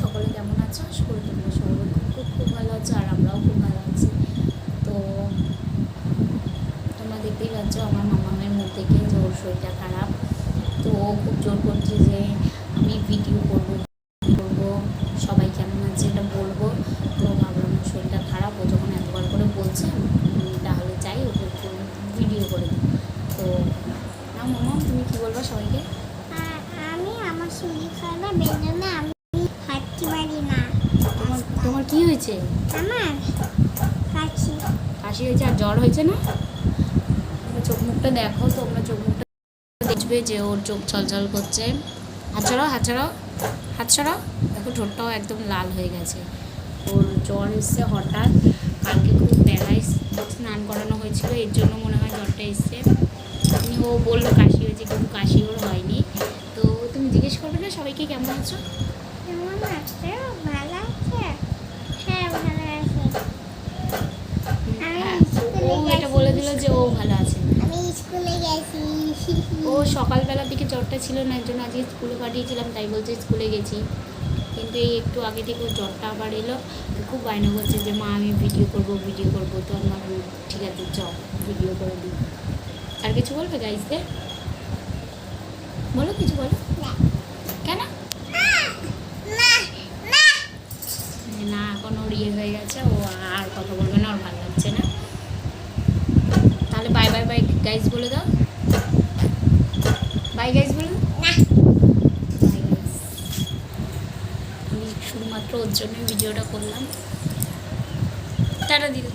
সকলে কেমন আছো? আশা করি তোমরা সকলে খুব খুব ভালো আছো আর আমরাও খুব ভালো আছি। তো তোমরা দেখতেই পাচ্ছ আমার মামামের মুখ থেকে যে ওর শরীরটা খারাপ। তো ও খুব জোর করছে যে আমি ভিডিও করব করব, সবাই কেমন আছে এটা বলব। তো ভাবলাম শরীরটা খারাপ, ও যখন এতবার করে বলছে তাহলে চাই ওকে ভিডিও করে তো না মামা, তুমি কী বলবা সবাইকে আর আমি আমার শরীর খারাপ এই জন্য আমি হাঁটতে পারি না তোমার তোমার কী হয়েছে? আমার কাছে কাশি হয়েছে আর জ্বর হয়েছে না? চোখ মুখটা দেখো তোমরা চোখ মুখটা দেখবে যে ওর চোখ ছলছল করছে। হাত ছড়াও হাত ছড়াও হাত ছড়াও দেখো ঠোঁটটাও একদম লাল হয়ে গেছে। ওর জ্বর এসছে হঠাৎ। কালকে খুব বেলায় স্নান করানো হয়েছিল এর জন্য মনে হয় জ্বরটা এসছে। এমনি ও বলল কাশি হয়েছে কিন্তু কাশি ওর হয়নি। তো তুমি জিজ্ঞেস করবে না সবাইকে কেমন আছো? আছে ভালো আছে হ্যাঁ ভালো ও বলে দিল যে ও ভালো আছে। আমি স্কুলে ও সকালবেলার দিকে জ্বরটা ছিল না, এর জন্য আজকে স্কুলে পাঠিয়েছিলাম, তাই বলছে স্কুলে গেছি। কিন্তু এই একটু আগে থেকে জ্বরটা আবার এলো। খুব বায়না করছে যে, মা, আমি ভিডিও করব ভিডিও করব, তো আমার ঠিক আছে, চ ভিডিও করে দিই। আর কিছু বলবে গাইজদের বলো কিছু, বলো না কেন না না না এখন ওর ইয়ে হয়ে গেছে ও আর কথা বলবে না ওর ভালো লাগছে না। তাহলে বাই বাই বাই গাইজ বলে দাও। বাই গাইজ বলে আমি শুধুমাত্র ওর জন্য ভিডিওটা করলাম। টাটা দিদি।